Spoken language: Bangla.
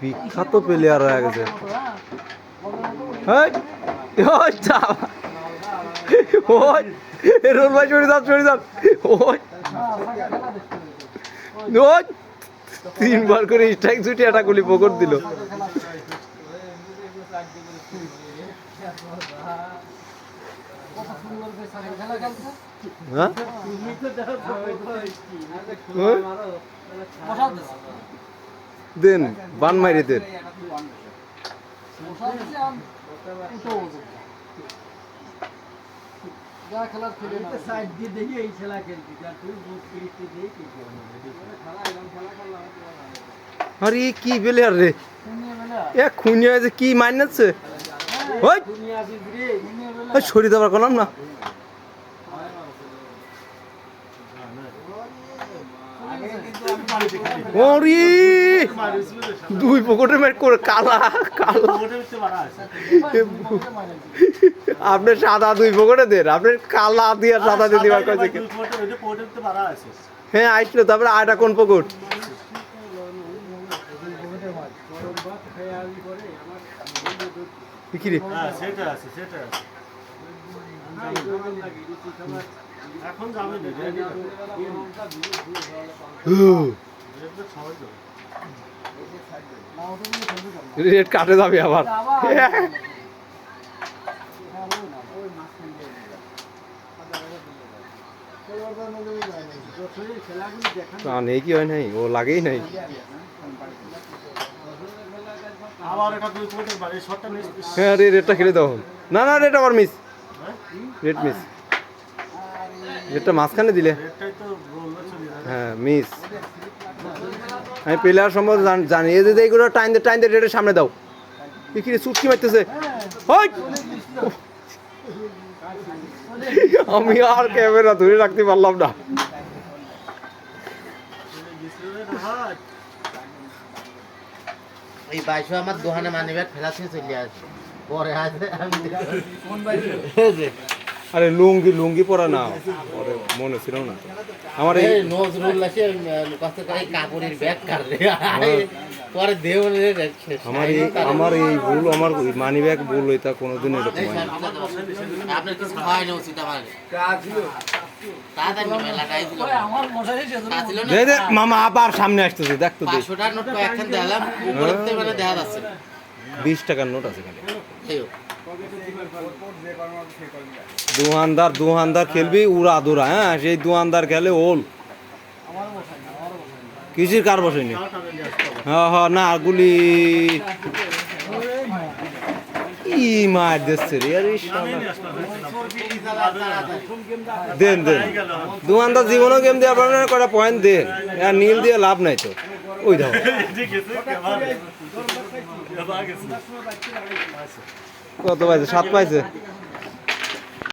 বিখ্যাত প্লেয়ার হয়ে গেছে। তিনবার করে স্ট্রাইক ছুটি একটা গুলি পকড় দিল হ্যাঁ ওই, দেন বান মারি দেন। আরে কি প্লেয়ার রে? শুনিয়ে এ খুনিয়া যে কি মাইনাচ্ছে? ওই। দেবার করলাম না। দুই পকেটে মেট করে কালা কালা। আপনি সাদা দুই পকেটে দেন, আপনি কালা দিয়ে সাদা দিয়ে দিবার কয়েছে হ্যাঁ আইছিল, তারপরে আয়টা কোন পকট? কি রে সেটা আছে সেটা আছে। এখন যাবে রেট কাটে যাবে আবার। তা নেই কি হয় নাই ও লাগেই নাই আবার এটা দুই কোটের বাড়ি শটটা মিস হ্যাঁ রে রেটটা খেলে দাও না না রেট আবার মিস রেট মিস রেটটা মাঝখানে দিলে। হ্যাঁ মিস আমি প্লেয়ার সম্বন্ধে জান- এই যে এইগুলো টাইম দে টাইম দে রেটের সামনে দাও। কি রে চুটকি মারতেছে! আমি আর ক্যামেরা ধরে রাখতে পারলাম না। এই বাইশো আমার দোকানে মানি ব্যাগ ফেলা থেকে চলে আসে পরে আসে আমি এই যে, আরে লুঙ্গি লুঙ্গি পরা না পরে মনে ছিল না আমার এই নজরুল আসে কাছ থেকে এই কাপড়ের ব্যাগ কাটলে পরে দেহ আমার এই আমার এই ভুল আমার মানি ব্যাগ ভুল এটা কোনোদিন এরকম হয় না আপনার কিছু হয় না উচিত আমার তা মামা আবার সামনে আসতেছে মানে দেখা যাচ্ছে না। বিশ টাকার নোট আছে খালি। দুহানদার দুহানদার খেলবি উড়া দুরা হ্যাঁ সেই দুহানদার খেলে ওল। কিসির কার বসেনি হ্যাঁ হ্যাঁ না গুলি। ই মার দিচ্ছে আরে। দেন দেন। দুহানদার জীবনও গেম দিয়ে আপনার কটা পয়েন্ট দেন। আর নীল দিয়ে লাভ নাই তো। ওই দাও। কত পাইছে? সাত পাইছে?